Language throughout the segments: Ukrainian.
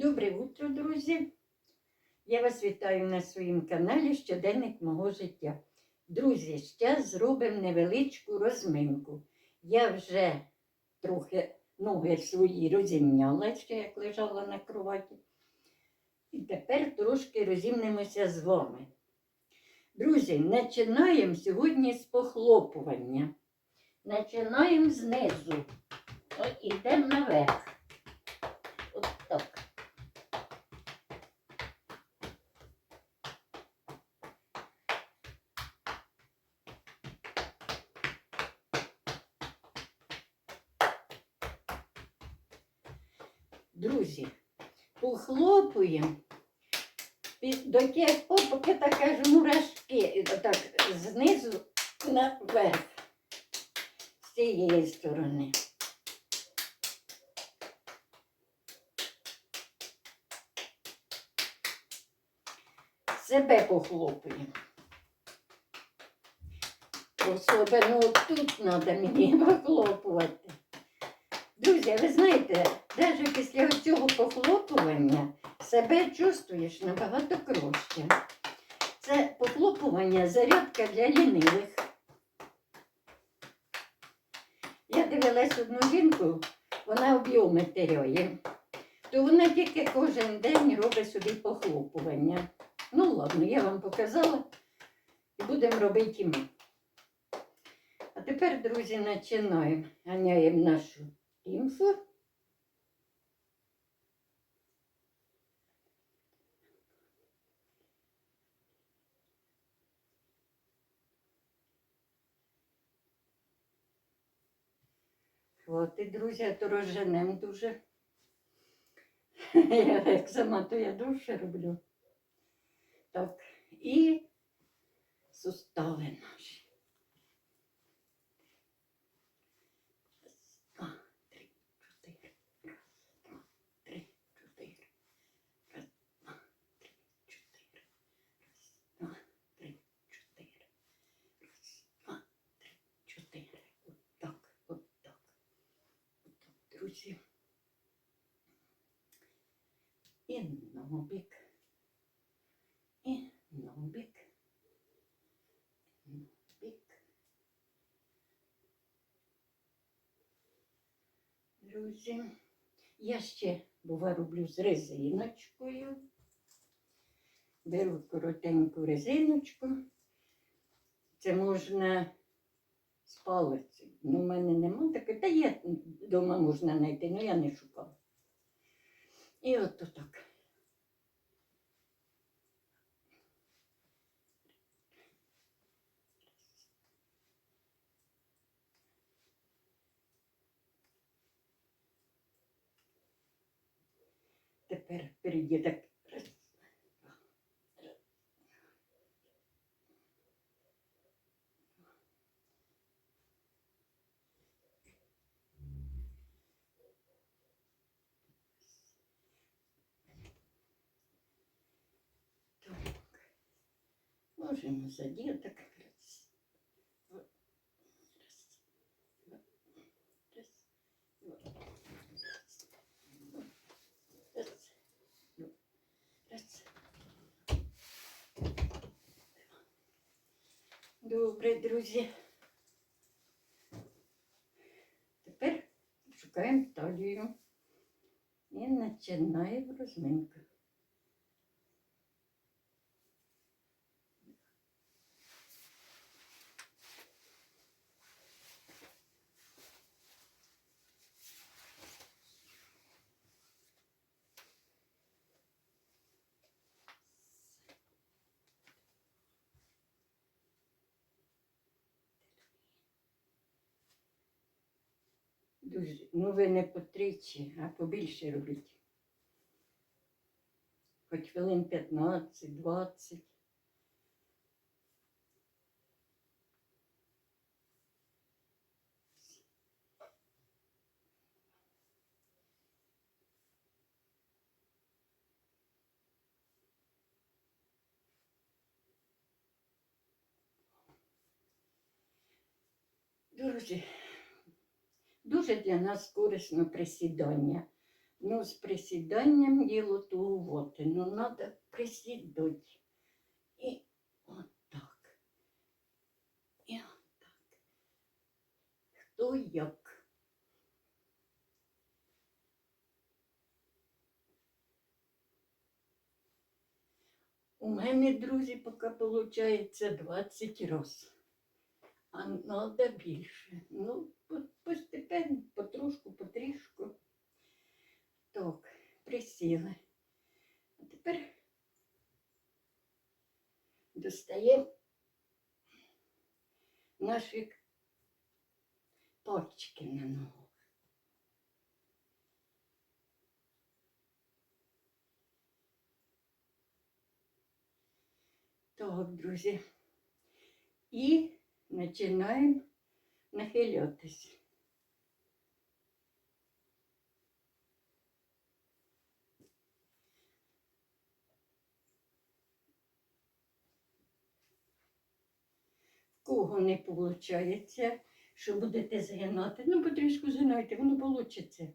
Добре утро, друзі! Я вас вітаю на своєму каналі Щоденник мого життя. Друзі, ще зробимо невеличку розминку. Я вже трохи ноги свої розімняла, ще як лежала на кроваті. І тепер трошки розімнемося з вами. Друзі, починаємо сьогодні з похлопування. Починаємо знизу. О, Ідемо наверх. От так. Друзі, похлопуємо під- до тих поки так кажу, мурашки, так знизу наверх, з цієї сторони. Себе похлопуємо. Особливо тут треба мені похлопувати. Друзі, ви знаєте, навіть після цього похлопування себе чувствуєш набагато краще. Це похлопування зарядка для лінивих. Я дивилась одну жінку, вона об'єми теряє, то вона тільки кожен день робить собі похлопування. Ну ладно, я вам показала і будемо робити і ми. А тепер, друзі, починаємо. Ганяємо нашу лімфу. Хватить, друзі, а то розженем дуже. Я як сама, то я довше роблю. Так, і сустави наші. Раз, два, три, чотири. Раз, два, три, чотири. Раз, два, три, чотири. Раз, два, три, чотири. Раз, два, три, чотири. Отак, отак. Отак, друзі. І нобік. І нобік. Нобік. Друзі, я ще бува роблю з резиночкою. Беру коротеньку резиночку. Це можна з палиці. Ну, в мене нема такої. Та є вдома можна знайти, але я не шукала. І от так. Тепер перейде так. Раз, два, раз. Так. Можемо задіток. Раз, два, раз, два. Добре, друзі. Тепер шукаємо талію і починаємо розминку. Дуже, ну ви не по тричі, а побільше робіть. Хоч хвилин 15-20. Друзі, дуже для нас корисно присідання. Ну, з присіданням діло тугувати. Ну, треба присідати. І отак. І отак. Хто як. У мене, друзі, поки виходить 20 разів. А треба більше. Ну, постепенно, потрошку, потрішку. Так, присіли. А тепер достаємо наші пальчики на ногу. Так, друзі. І починаємо нахилятися. В кого не виходить, що будете згинати, ну потрішку згинайте, воно вийде.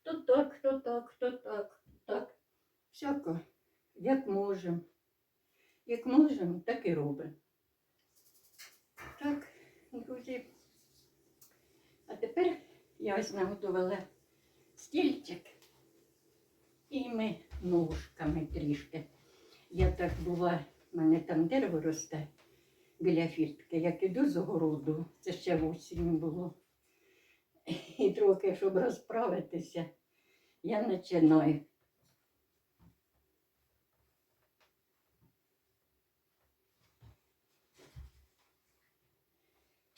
Хто так, хто так, хто так, так. Всяко, як можемо. Як можемо, так і робимо. Друзі. А тепер я ось наготувала стільчик. І ми ножками трішки. Я так бува, в мене там дерево росте біля фіртки. Як іду з огороду, це ще в осінь було. І трохи, щоб розправитися, я починаю.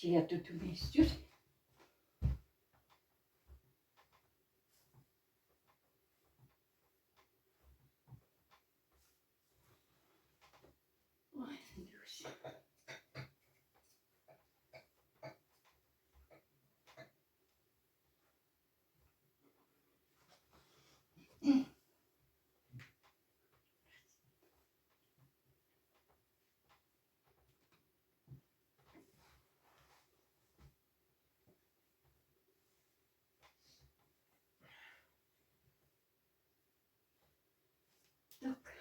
Чи я тут умістюсь? Ой, Андрюся. Так.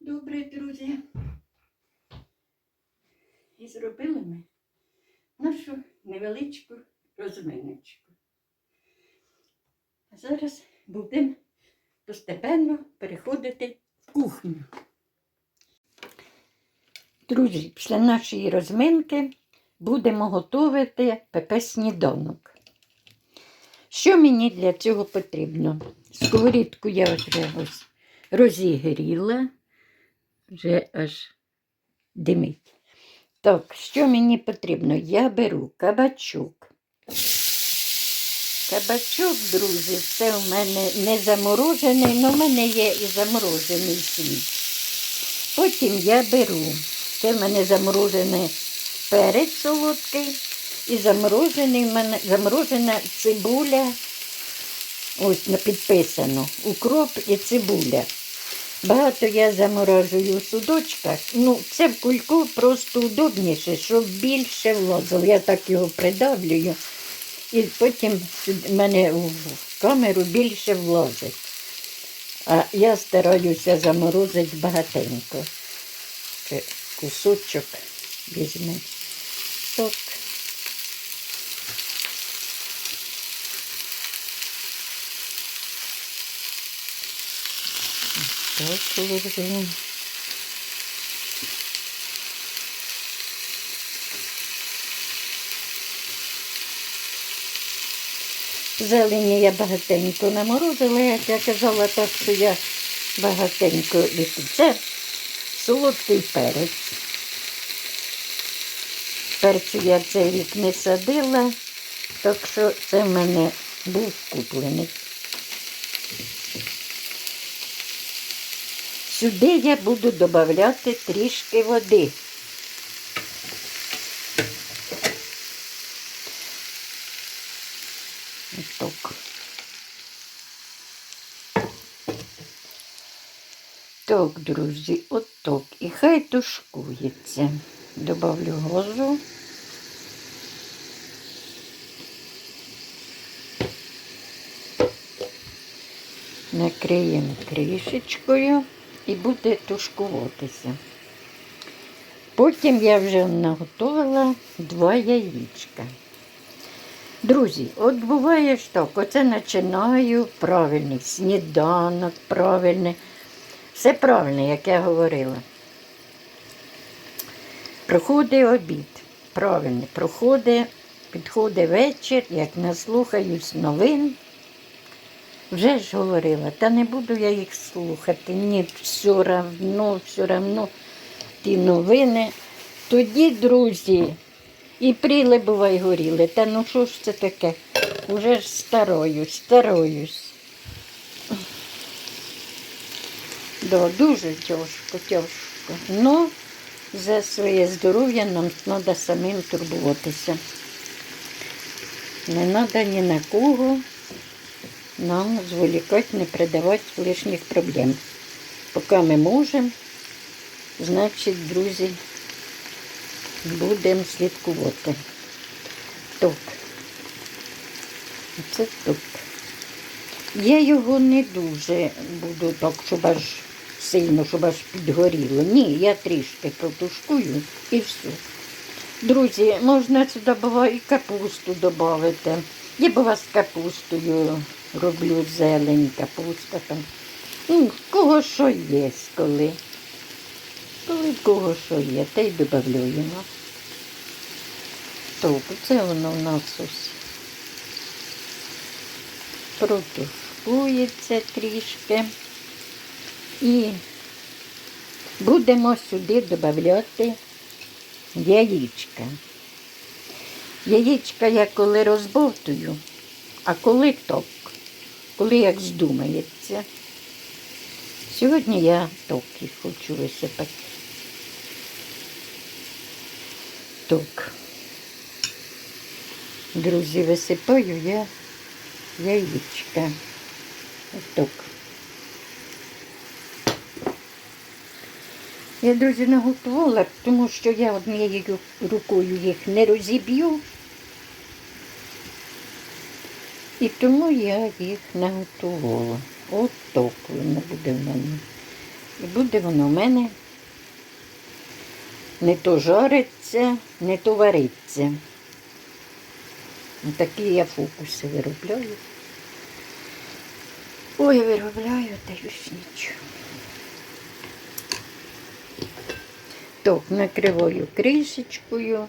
Добре, друзі. І зробили ми нашу невеличку розминочку. А зараз будемо постепенно переходити в кухню. Друзі, після нашої розминки будемо готувати ПП сніданок. Що мені для цього потрібно? Сковорідку я вже ось розігріла, вже аж димить. Так, що мені потрібно? Я беру кабачок. Кабачок, друзі, це у мене не заморожений, але в мене є і заморожений світ. Потім я беру, це в мене заморожений перець солодкий і заморожений в мене, заморожена цибуля. Ось підписано. Укроп і цибуля. Багато я заморожую в судочках. Ну, це в кульку просто удобніше, щоб більше влазило. Я так його придавлюю. І потім в мене в камеру більше влазить. А я стараюся заморозити багатенько. Кусочок візьми. Так. Так, ложимо. Зелені я багатенько наморозила, як я казала, так що я багатенько ліку. Це солодкий перець. Перцю я цей рік не садила, так що це в мене був куплений. Сюди я буду додавати трішки води. Отак. Так, друзі, отак. І хай тушкується. Добавлю газу. Накриємо кришечкою і буде тушкуватися. Потім я вже наготовила два яєчка. Друзі, от буває ж так, оце починаю правильний сніданок, правильний. Все правильне, як я говорила. Проходить обід. Правильно, проходить, підходить вечір, як наслухаюсь новин. Вже ж говорила, та не буду я їх слухати. Ні, все равно, все равно ті новини. Тоді, друзі, і пріли бувай горіли. Та ну що ж це таке? Уже ж староюсь, староюсь. Да, дуже тяжко, тяжко. Ну, за своє здоров'я нам треба самим турбуватися. Не треба ні на кого нам зволікати, не придавати лишніх проблем. Поки ми можемо, значить, друзі, будемо слідкувати. Топ. Це топ. Я його не дуже буду так, щоб аж сильно, щоб аж підгоріло. Ні, я трішки протушкую і все. Друзі, можна сюди буває і капусту додати. Я бува з капустою роблю зелень, капуста там. Ну, кого що є, коли. Коли в кого що є, те й додаємо. Так, це воно в нас ось протушкується трішки. І будемо сюди додати яєчка. Яєчка я коли розбовтую, а коли так, коли як здумається. Сьогодні я токи хочу висипати. Ток. Друзі, висипаю я яєчка. Отак. Я, друзі, наготувала, тому що я однією рукою їх не розіб'ю. І тому я їх наготувала. От так воно буде в мене. І буде воно в мене не то жариться, не то вариться. Такі я фокуси виробляю. Ой, виробляю, даюсь нічого. Так, накриваю кришечкою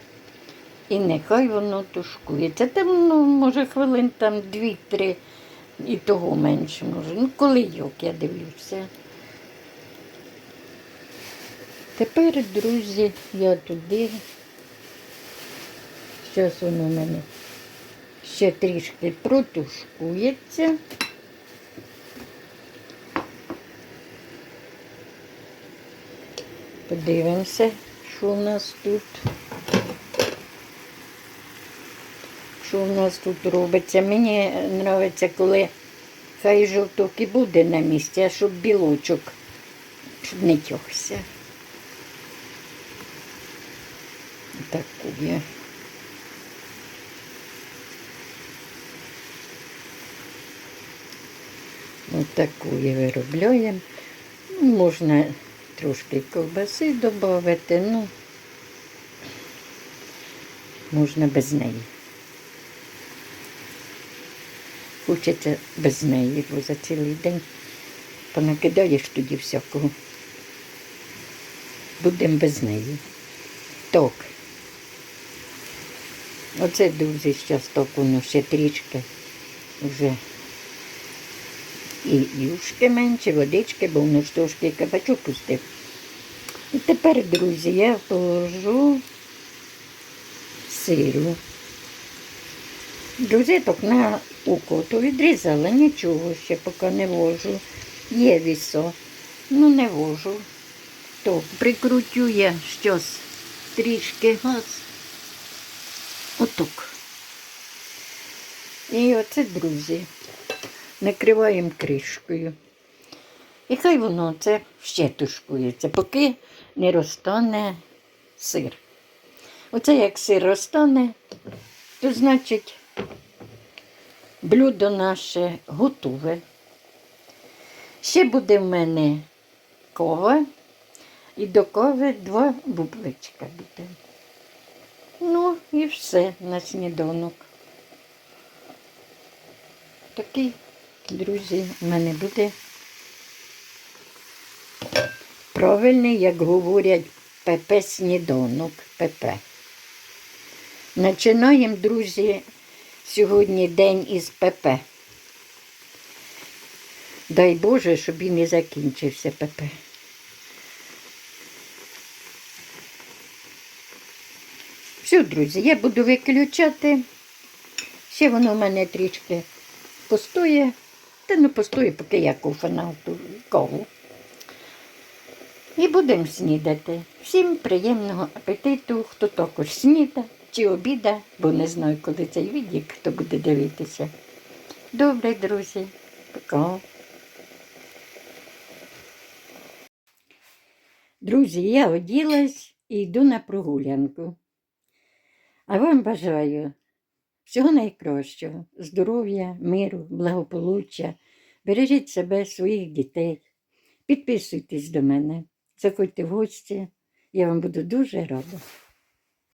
і нехай воно тушкується. Там, ну, може, хвилин там дві-три і того менше може. Ну, коли як, я дивлюся. Тепер, друзі, я туди. Зараз воно в мене ще трішки протушкується. Подивимося, що в нас тут. Що в нас тут робиться. Мені подобається, коли хай жовток і буде на місці, а щоб білочок щоб не тягся. Ось таку я виробляємо. Ну, Можна трошки ковбаси додати, ну можна без неї. Хочеться без неї, бо за цілий день понакидаєш тоді всякого. Будемо без неї. Так. Оце, друзі, зараз так воно ще трішки вже і юшки менше, водички, бо воно ж трошки кабачок пустив. І тепер, друзі, я положу сиру. Друзі, так на око то відрізала, нічого ще поки не вожу. Є вісо, ну не вожу. То прикрутю я щось трішки газ. Отак. І оце, друзі накриваємо кришкою. І хай воно це ще тушкується, поки не розтане сир. Оце як сир розтане, то значить блюдо наше готове. Ще буде в мене кова. І до кови два бубличка буде. Ну і все на сніданок. Такий, друзі, в мене буде правильний, як говорять, ПП сніданок. ПП. Починаємо, друзі, сьогодні день із ПП. Дай Боже, щоб і не закінчився ПП. Все, друзі, я буду виключати. Ще воно в мене трішки постоє. Та не постоє, поки я кофе ту каву. І будемо снідати. Всім приємного апетиту, хто також сніда чи обіда, бо не знаю, коли цей відік, хто буде дивитися. Добре, друзі. Пока. Друзі, я оділась і йду на прогулянку. А вам бажаю всього найкращого, здоров'я, миру, благополуччя. Бережіть себе, своїх дітей. Підписуйтесь до мене, заходьте в гості. Я вам буду дуже рада.